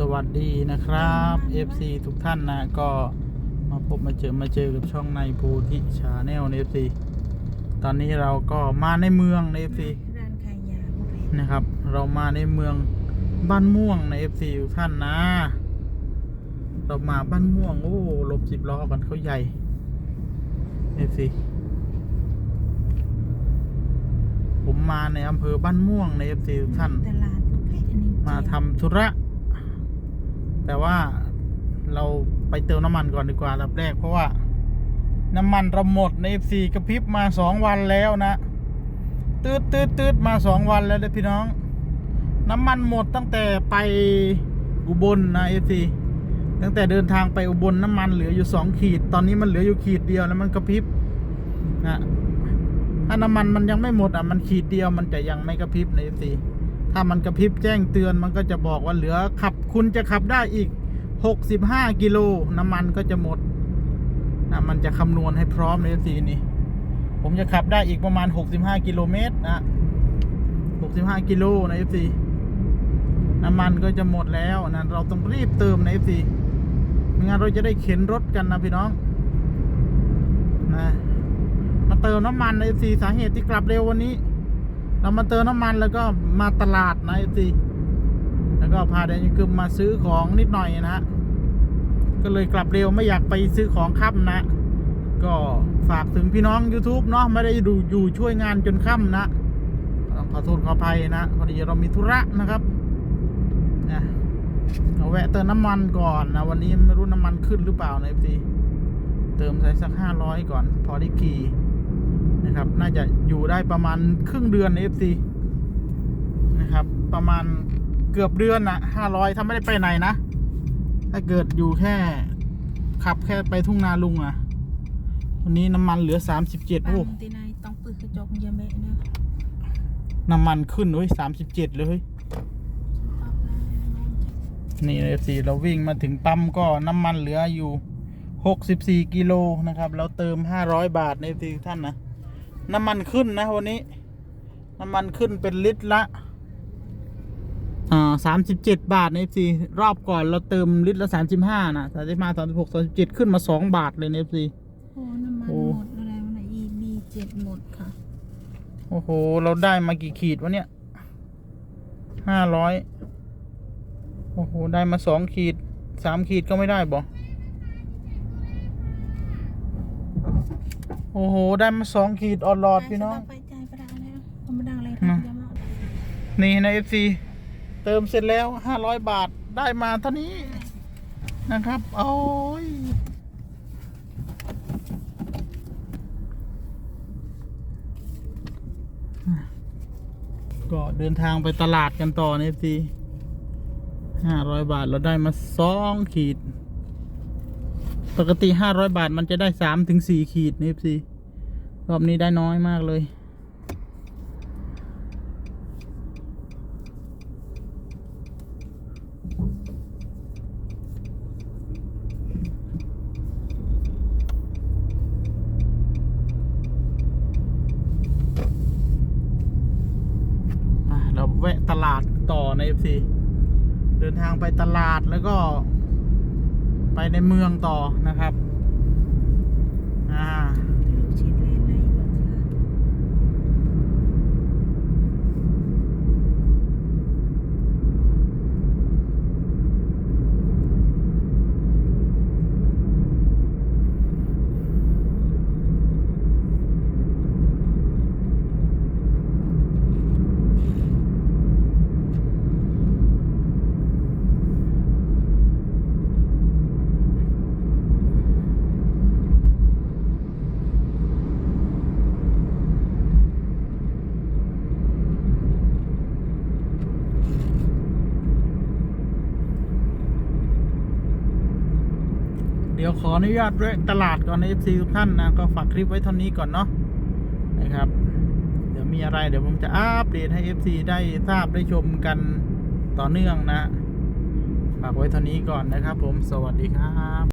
สวัสดีนะครับ FC ทุกท่านนะก็มาพบมาเจอมาเจอกับช่องในโพธิชาแนลใน FC ตอนนี้เราก็มาในเมืองใน FC ร้านขายยาบุฟเฟ่ต์นะครับ เรามาในเมืองบ้านม่วงใน FC ทุกท่านนะ เรามาบ้านม่วงโอ้หลบสิบล้อกันเขาใหญ่ FC ผมมาในอำเภอบ้านม่วงใน FC ทุกท่าน ตลาดบุฟเฟ่ต์อันนี้มาทำธุระ แต่ว่าเราไปเติมน้ำมันก่อนดีกว่าลำดับแรก เพราะว่าน้ำมันเราหมดใน FC กระพริบมาสองวันแล้วนะตืดตืดตืดมาสองวันแล้วเด้อพี่น้อง น้ำมันหมดตั้งแต่ไปอุบลนะ FC ตั้งแต่เดินทางไปอุบลน้ำมันเหลืออยู่สองขีด ตอนนี้มันเหลืออยู่ขีดเดียวแล้วมันกระพริบนะถ้าน้ำมันมันยังไม่หมดอะมันขีดเดียวมันจะยังไม่กระพริบใน FC ถ้ามันกระพริบแจ้งเตือนมันก็จะบอกว่าเหลือขับคุณจะขับได้อีก 65 กิโลน้ำมันก็จะหมดนะมันจะคำนวณให้พร้อมในสีนี้ ผมจะขับได้อีกประมาณ 65 กิโลเมตรนะ65 กิโลใน FC น้ำมันก็จะหมดแล้วนะเราต้องรีบเติมใน FC ไม่งั้นเราจะได้เข็นรถกันนะพี่น้องนะมาเติมน้ำมันใน FC สาเหตุที่กลับเร็ววันนี้ เรามาเติมน้ำมันแล้วก็มาตลาดนะ FC แล้วก็พาแดนกึมมาซื้อของนิดหน่อยนะฮะก็เลยกลับเร็วไม่อยากไปซื้อของค่ำนะ ก็ฝากถึงพี่น้อง YouTube เนาะไม่ได้ดูอยู่ช่วยงานจนค่ำนะต้องขอโทษขออภัยนะพอดีเรามีธุระนะครับนะเอาแวะเติมน้ำมันก่อนนะวันนี้ไม่รู้น้ำมันขึ้นหรือเปล่านะพี่เติมใส่สักห้าร้อยก่อน พอได้ขี่ นะครับ น่าจะอยู่ได้ประมาณครึ่งเดือนใน FC นะครับ ประมาณเกือบเดือนนะห้าร้อยถ้าไม่ได้ไปไหนนะ ถ้าเกิดอยู่แค่ขับแค่ไปทุ่งนาลุงอะวันนี้น้ำมันเหลือสามสิบเจ็ดปัโอ้งตีนายต้องปืนกระจกเยอะแม่เนอะน้ำมันขึ้นเฮ้ยสามสิบเจ็ดเลยเฮ้ยฉันตอบแล้วน้องจะนี่เอฟซีเราวิ่งมาถึงปั๊มก็น้ำมันเหลืออยู่หกสิบสี่กิโลนะครับ เราเติมห้าร้อยบาทในเอฟซีท่านนะ น้ำมันขึ้นนะวันนี้ น้ำมันขึ้นเป็นลิตรละอ่าสามสิบเจ็ดบาทในเอฟซีรอบก่อนเราเติมลิตรละสามสิบห้านะสามสิบห้าสามสิบหกสามสิบเจ็ดขึ้นมาสองบาทเลยในเอฟซีโอ้น้ำมันโอ้หมดอะไรวะเนี่ย EB เจ็ดหมดค่ะ โอ้โห เราได้มากี่ขีดวะเนี่ยห้าร้อยโอ้โห ได้มาสองขีดสามขีดก็ไม่ได้บ่ โอ้โห ได้มาสองขีดออดหลอดพี่น้อง ไปจ่ายไปได้แล้วผมไม่ดังเลยนะทำยังไงนี่ในเอฟซีเติมเสร็จแล้วห้าร้อยบาทได้มาเท่านี้นะครับ โอ้ยก็เดินทางไปตลาดกันต่อในเอฟซีห้าร้อยบาทเราได้มาสองขีด ปกติห้าร้อยบาทมันจะได้สามถึงสี่ขีดนเอฟซีรอบนี้ได้น้อยมากเลยเราแวะตลาดต่อใน FC เดินทางไปตลาดแล้วก็ ไปในเมืองต่อนะครับ อ่าด เดี๋ยวขออนุญาตแวะตลาดก่อนใน FC ทุกท่านนะก็ฝากคลิปไว้เท่านี้ก่อนเนาะนะครับ เดี๋ยวมีอะไรเดี๋ยวผมจะอัปเดตให้ FC ได้ทราบได้ชมกันต่อเนื่องนะ ฝากไว้เท่านี้ก่อนนะครับ ผมสวัสดีครับ